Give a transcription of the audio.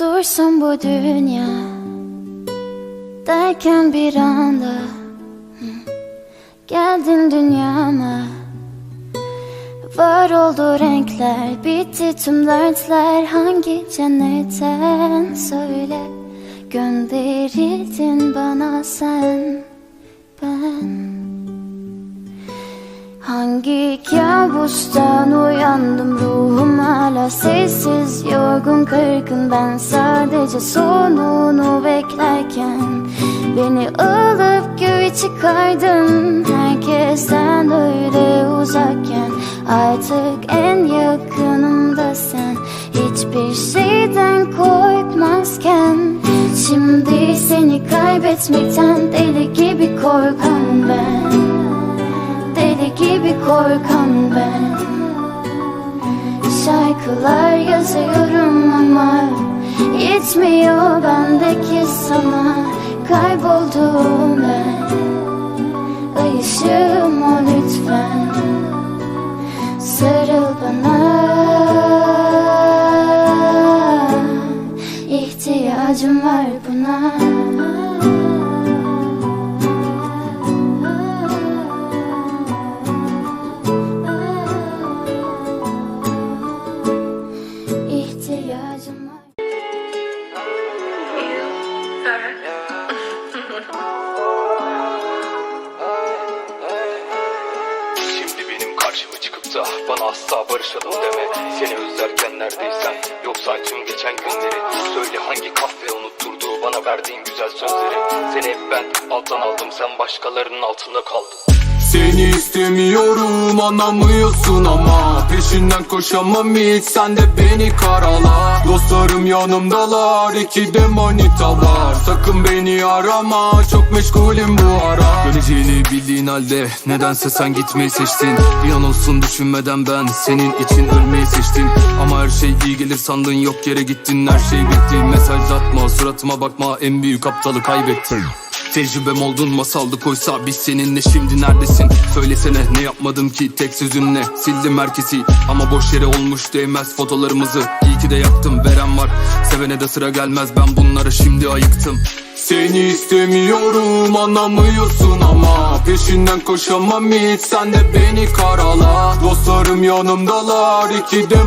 Dursun bu dünya. Derken bir anda Geldin dünyama. Var oldu renkler Bitti tüm dertler. Hangi cennetten söyle Gönderildin bana sen Ben. Hangi kabustan uyandım ruhum sessiz yorgun kırgın. Ben sadece sonunu beklerken Beni alıp göğe çıkardın. Herkesten öyle uzakken Artık en yakınımda sen. Hiçbir şeyden korkmazken Şimdi seni kaybetmekten deli gibi korkan ben. Deli gibi korkan ben Şarkılar yazıyorum ama Yetmiyor bendeki sana. Kayboldum ben. Ay ol lütfen. Sarıl bana. İhtiyacım var buna Şimdi benim karşıma çıkıp da bana asla barışalım deme. Seni özlerken neredeysen yoksa tüm geçen günleri Söyle hangi kahve unutturdu bana verdiğin güzel sözleri. Seni hep ben alttan aldım sen başkalarının altında kaldın Seni istemiyorum anlamıyorsun ama Peşinden koşamam hiç. Sen de beni karala. Dostlarım yanımdalar iki de manita var Sakın beni arama çok meşgulüm bu ara. Döneceğini bildiğin halde nedense sen gitmeyi seçtin. Bir olsun düşünmeden ben senin için ölmeyi seçtim. Ama her şey iyi gelir sandın yok yere gittin her şey bitti. Mesaj atma suratıma bakma en büyük aptalı kaybettin Tecrübem oldun masaldı koysa biz seninle şimdi neredesin? Söylesene ne yapmadım ki tek sözünle? Sildim herkesi Ama boş yere olmuş değmez fotolarımızı. İyi ki de yaktım veren var. Sevene de sıra gelmez ben bunları şimdi ayıktım. Seni istemiyorum anlamıyorsun ama Peşinden koşamam hiç. Sen de beni karala Dostlarım yanımdalar. İki de